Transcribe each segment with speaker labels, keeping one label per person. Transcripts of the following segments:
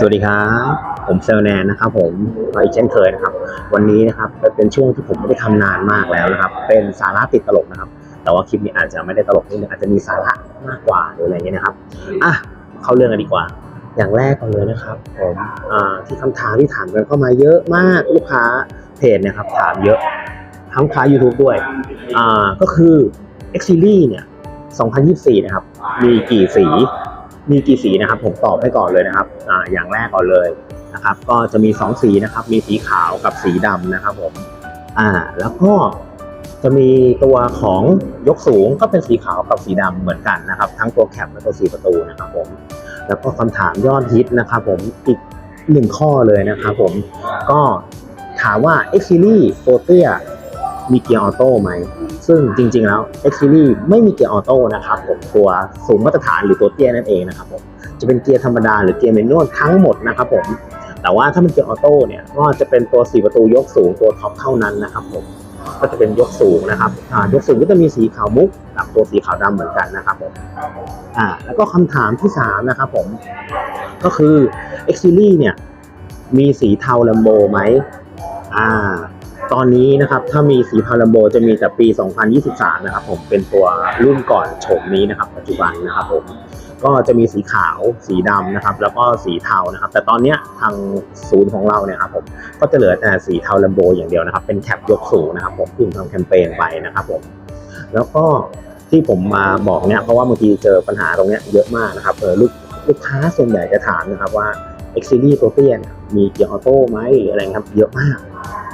Speaker 1: สวัสดีครับ ผมเซลแนนนะครับผมมาอีกเช่นเคยนะครับ วันนี้นะครับเป็นช่วงที่ผมไม่ได้ทำนานมากแล้วนะครับ เป็นสาระติดตลกนะครับ แต่ว่าคลิปนี้อาจจะไม่ได้ตลกนิดนึงอาจจะมีสาระมากกว่าหรืออะไรเงี้ยนะครับอะเข้าเรื่องกันดีกว่า อย่างแรกก่อนเลยนะครับผมที่คำถามที่ถามกันเข้ามาเยอะมากลูกค้าเพจนะครับถามเยอะทั้งค้า YouTube ด้วยอ่าก็คือ X Series เนี่ย2024 นะครับ มีกี่สี มีกี่สีนะครับ ผมตอบให้ก่อนเลยนะครับอ่าอย่างแรกก่อนเลยนะครับ ก็จะมี 2 สีนะครับ มีสีขาวกับสีดำนะครับผมอ่าแล้วก็จะมีตัวของยกสูงก็เป็นสีขาวกับสีดำเหมือนกันนะครับ ทั้งตัวแคปและตัวสีประตูนะครับผมแล้วก็คำถามยอดฮิตนะครับผมอีกหนึ่งข้อเลยนะครับผมก็ถามว่า X Series ตัวเตี้ยมีเกียร์ออโต้ไหม ซึ่งจริง ๆ แล้ว X Series ไม่มีเกียร์ออโต้นะครับผมตัวสูงมาตรฐานหรือตัวเตี้ยนั่นเองนะครับผมจะเป็นเกียร์ธรรมดาหรือเกียร์แมนนวลทั้งหมดนะครับผมแต่ว่าถ้าเป็นเกียร์ออโต้เนี่ยก็จะเป็นตัว 4 ประตูยกสูงตัวท็อปเท่านั้นนะครับผมก็จะเป็นยกสูงนะครับยกสูงก็จะมีสีขาวมุกกับตัวสีขาวดำเหมือนกันนะครับผมอ่าแล้วก็คำถามที่สามนะครับผมก็คือ X Series เนี่ยมีสีเทาลัมโบไหมอ่า ตอนนี้นะครับถ้ามีสีพาราโบจะมีแต่ปี 2023 นะครับผมเป็นตัวรุ่นก่อนโฉมนี้นะครับ ปัจจุบันนะครับผมก็จะมีสีขาวสีดำนะครับ แล้วก็สีเทานะครับ แต่ตอนนี้ทางศูนย์ของเราเนี่ยครับผมก็จะเหลือแต่สีเทาลัมโบอย่างเดียวนะครับ เป็นแคปยกสูงนะครับผมเพิ่งทำแคมเปญไปนะครับผมแล้วก็ที่ผมมาบอกเนี่ยเพราะว่าบางทีเจอปัญหาตรงเนี้ยเยอะมากนะครับเออลูกลูกค้าส่วนใหญ่จะถามนะครับว่า X Series ตัวเตี้ยเนี่ยมีเกียร์ออโต้ไหมหรืออะไรครับเยอะมาก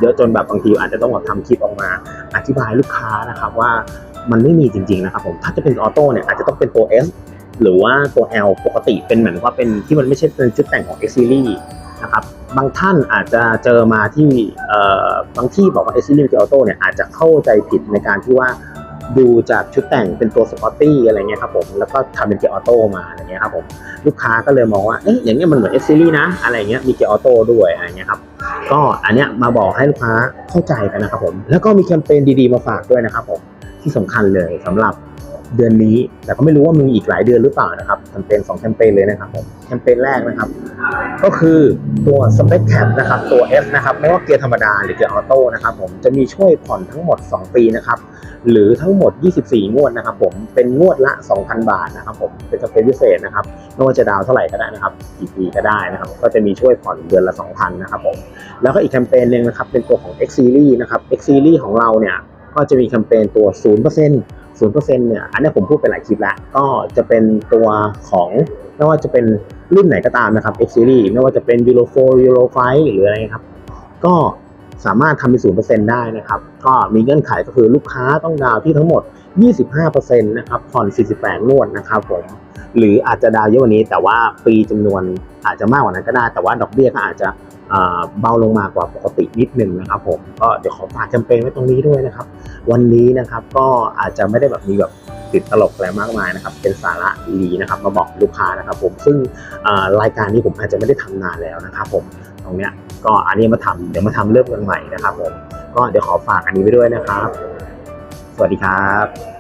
Speaker 1: เยอะจนแบบบางทีอาจจะต้องแบบทำคลิปออกมาอธิบายลูกค้านะครับว่ามันไม่มีจริงๆนะครับผมถ้าจะเป็นออโต้เนี่ยอาจจะต้องเป็นตัว S หรือว่าตัว L ปกติเป็นเหมือนว่าเป็นที่มันไม่ใช่เป็นชุดแต่งของ X Series นะครับบางท่านอาจจะเจอมาที่บางที่บอกว่า X Series เป็นออโต้เนี่ยอาจจะเข้าใจผิดในการที่ว่าดูจากชุดแต่งเป็นตัวสปอร์ตี้อะไรเงี้ยครับผมแล้วก็ทำเป็นเกียร์ออโต้มาอะไรเงี้ยครับผมลูกค้าก็เลยมองว่าเอ๊ะอย่างเงี้ยมันเหมือน X Series นะอะไรเงี้ยมีเกียร์ออโต้ด้วยอะไรเงี้ยครับ ก็อันเนี้ยมาบอกให้ลูกค้าเข้าใจกันนะครับผม แล้วก็มีแคมเปญดีๆมาฝากด้วยนะครับผมที่สำคัญเลยสำหรับ เดือนนี้ แต่ก็ไม่รู้ว่ามีอีกหลายเดือนหรือเปล่านะครับแคมเปญสองแคมเปญเลยนะครับผมแคมเปญแรกนะครับ ก็คือตัว Spec Cap นะครับตัว F นะครับไม่ว่าเกียร์ธรรมดาหรือเกียร์ออโต้นะครับผมจะมีช่วยผ่อนทั้งหมด 2 ปีนะครับหรือทั้งหมด 24 งวดนะครับผมเป็นงวดละ 2,000 บาทนะครับผมเป็นสเปคพิเศษนะครับไม่ว่าจะดาวเท่าไหร่ก็ได้นะครับกี่ปีก็ได้นะครับก็จะมีช่วยผ่อนเดือนละ 2,000นะครับผมแล้วก็อีกแคมเปญหนึ่งนะครับเป็นตัวของ X Series นะครับ X Series ของเราเนี่ยก็จะมีแคมเปญตัว 0% 0%เนี่ย อันนี้ผมพูดไปหลายคลิปแล้วก็จะเป็นตัวของไม่ว่าจะเป็นรุ่นไหนก็ตามนะครับ X Series ไม่ว่าจะเป็น Euro 4 Euro 5หรืออะไรครับ ก็ สามารถทำเป็น0%ได้นะครับ ก็มีเงื่อนไขก็คือลูกค้าต้องดาวที่ทั้งหมด 25%นะครับผ่อน48งวดนะครับผมหรืออาจจะดาวเยอะกว่านี้ แต่ว่าปีจำนวนอาจจะมากกว่านั้นก็ได้ แต่ว่าดอกเบี้ยก็อาจจะเบาลงมากว่าปกตินิดนึงนะครับผมก็เดี๋ยวขอฝากแคมเปญไว้ตรงนี้ด้วยนะครับ วันนี้นะครับก็อาจจะไม่ได้แบบมีแบบ ติดตลกอะไรมากมายนะครับ เป็นสาระดีๆนะครับ มาบอกลูกค้านะครับ ผมซึ่งรายการนี้ผมอาจจะไม่ได้ทำนานแล้วนะครับ ผมตรงเนี้ยก็อันนี้มาทำเดี๋ยวมาทำเริ่มกันใหม่นะครับ ผมก็เดี๋ยวขอฝากอันนี้ไว้ด้วยนะครับ สวัสดีครับ